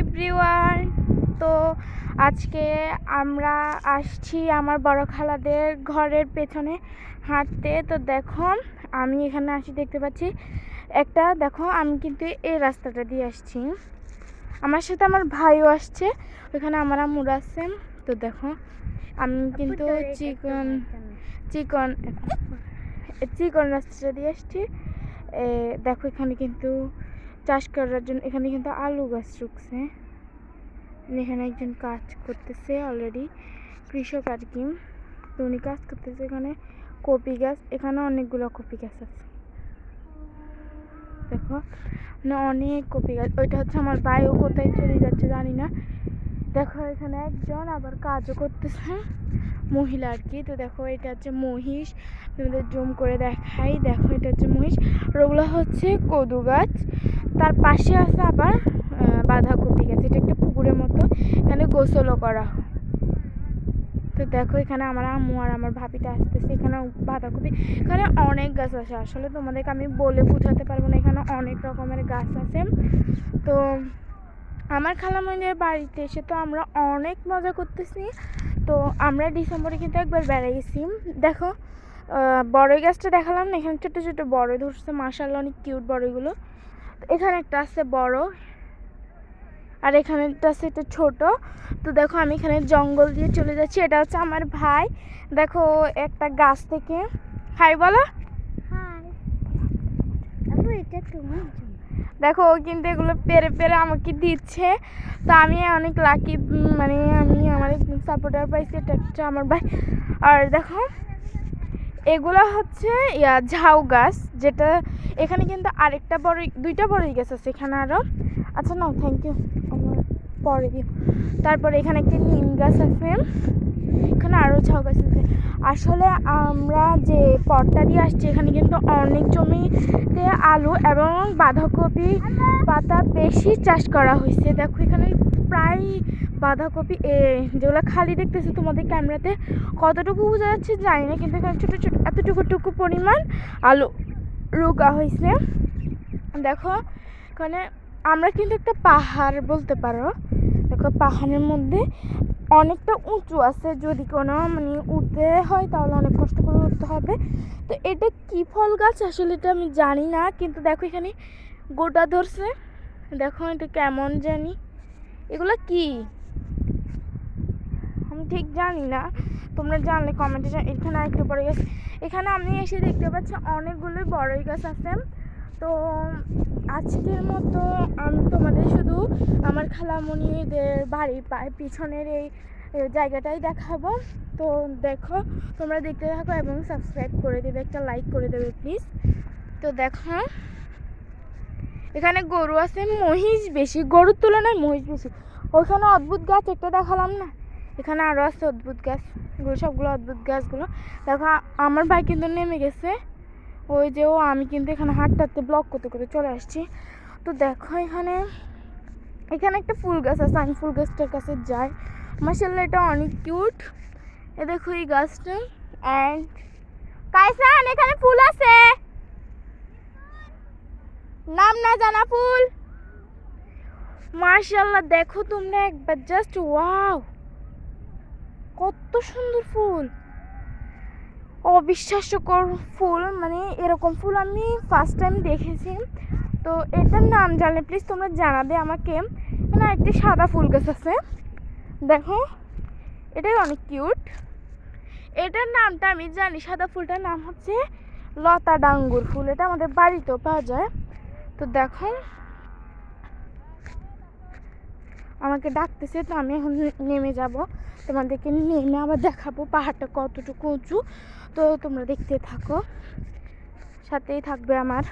Everyone তো আজকে আমরা আসছি আমার বড় খালাদের ঘরের পেছনে হাঁটতে। তো দেখো আমি এখানে আসি দেখতে পাচ্ছি। একটা দেখো আমি কিন্তু এই রাস্তাটা দিয়ে আসছি। আমার সাথে আমার ভাইও আসছে ওখানে আমার আম্মুর আছে। তো দেখো আমি কিন্তু চিকন চিকন চিকন রাস্তাটা দিয়ে আসছি। এ, দেখো এখানে কিন্তু চাষ করার জন্য এখানে কিন্তু আলু গাছ রুকছে এখানে একজন কাজ করতেছে অলরেডি কৃষক আর কি। তো উনি কাজ করতেছে এখানে কপি গাছ, এখানে অনেকগুলো কপি গাছ আছে। দেখো মানে অনেক কপি গাছ। ওইটা হচ্ছে আমার ভাইও কোথায় চলে যাচ্ছে জানি না। দেখো, এখানে একজন আবার কাজও করতেছে, মহিলা আর কি। তো দেখো, এটা হচ্ছে মহিষ। তোমাদের জুম করে দেখাই। দেখো, এটা হচ্ছে মহিষ। আর ওগুলো হচ্ছে কদু গাছ। তার পাশে আছে আবার বাঁধাকপি গাছ, এটা একটা পুকুরের মতো, এখানে গোসলও করা। তো দেখো এখানে আমার আম্মু আর আমার ভাবিটা আসতেছে, এখানে বাঁধাকপি, এখানে অনেক গাছ আছে। আসলে তোমাদেরকে আমি বলে বোঝাতে পারব না, এখানে অনেক রকমের গাছ আছে। তো আমার খালামণিদের বাড়িতে এসে তো আমরা অনেক মজা করতেছি। তো আমরা ডিসেম্বরে কিন্তু একবার বেড়াই গেছি। দেখো বড়ই গাছটা দেখালাম না, এখানে ছোটো ছোটো বড়ই ধরছে মার্শাল অনেক কিউট বড়ইগুলো। এখানে একটা আছে বড় আর এখানে একটা আছে একটা ছোট। তো দেখো আমি এখানে জঙ্গল দিয়ে চলে যাচ্ছি এটা হচ্ছে আমার ভাই। দেখো একটা গাছ থেকে হাই বলো। দেখো ও কিন্তু এগুলো পেরে পেরে আমাকে দিচ্ছে। তো আমি অনেক লাকি মানে আমি আমার সাপোর্টার পাইছি এটা হচ্ছে আমার ভাই। আর দেখো এগুলো হচ্ছে, ইয়া, ঝাউ গাছ, যেটা এখানে কিন্তু আরেকটা বড়, দুইটা বড়ই গাছ আছে এখানে আরও আচ্ছা না থ্যাংক ইউ আমার পরে দিও। তারপরে এখানে একটি নিম গাছ আছে। এখানে আরও ঝাউ গাছ আছে। আসলে আমরা যে পটটা দিয়ে আসছি, এখানে কিন্তু অনেক জমিতে আলু এবং বাঁধাকপি পাতা বেশি চাষ করা হয়েছে। দেখো, এখানে প্রায় বাঁধাকপি, এ, যেগুলো খালি দেখতেছি তোমাদের ক্যামেরাতে, কতটুকু বোঝা যাচ্ছে জানি না কিন্তু এখানে ছোটো ছোটো এতটুকু টুকু পরিমাণ আলু রোগা হয়েছে। দেখো, এখানে আমরা কিন্তু একটা পাহাড় বলতে পারো। দেখো, পাহাড়ের মধ্যে অনেকটা উঁচু আছে, যদি কোনো মানে উঠতে হয় তাহলে অনেক কষ্ট করে উঠতে হবে। তো এটা কি ফল গাছ? আসলে এটা আমি জানি না কিন্তু দেখো এখানে গোটা ধরছে। দেখো এটা কেমন জানি। এগুলো কি? আমি ঠিক জানি না। তোমরা জানলে কমেন্টে এখানে একটা বড় গাছ। এখানে আমি এসে দেখতে পাচ্ছি অনেকগুলো বড়ই গাছ আছে। তো আজকের মতো আমি তোমাদের শুধু আমার খালামণিদের বাড়ির পিছনের এই জায়গাটাই দেখাবো। তো দেখো, তোমরা দেখতে থাকো এবং সাবস্ক্রাইব করে দেবে, একটা লাইক করে দেবে প্লিজ তো দেখো, এখানে গরু আছে, মহিষ বেশি। গরুর তুলনায় মহিষ বেশি। ওইখানে অদ্ভুত গাছ একটা দেখালাম না। এখানে আরও আছে অদ্ভুত গাছ। এগুলো সবগুলো অদ্ভুত গাছগুলো। দেখো, আমার ভাই কিন্তু নেমে গেছে। ওই যে ও, আমি কিন্তু এখানে হাঁটতে হাঁটতে ব্লক করতে করতে চলে আসছি। তো দেখো এখানে এখানে একটা ফুল গাছ আছে। আমি ফুল গাছটার কাছে যাই। মাসাল্লাহ এটা অনেক কিউট। এ দেখো এই গাছটা। অ্যান্ড কাইসান, এখানে ফুল আছে। নাম না জানা ফুল। মার্শাল্লাহ দেখো তোমরা একবার জাস্ট ওয়াও কত সুন্দর ফুল। অবিশ্বাস্যকর ফুল মানে এরকম ফুল আমি ফার্স্ট টাইম দেখেছি। তো এটার নাম জানলে প্লিজ তোমরা জানাবে আমাকে। না, একটি সাদা ফুল গাছ আছে। দেখো, এটাই অনেক কিউট এটার নামটা আমি জানি, সাদা ফুলটার নাম হচ্ছে লতা ডাঙ্গুর ফুল। এটা আমাদের বাড়িতেও পাওয়া যায়। তো দেখো, আমাকে ডাকতেছে, তো আমি এখন নেমে যাব। তোমাদেরকে নেমে আবার দেখাবো পাহাড়টা কতটুকু উঁচু। তো তোমরা দেখতে থাকো সাথেই থাকবে আমার।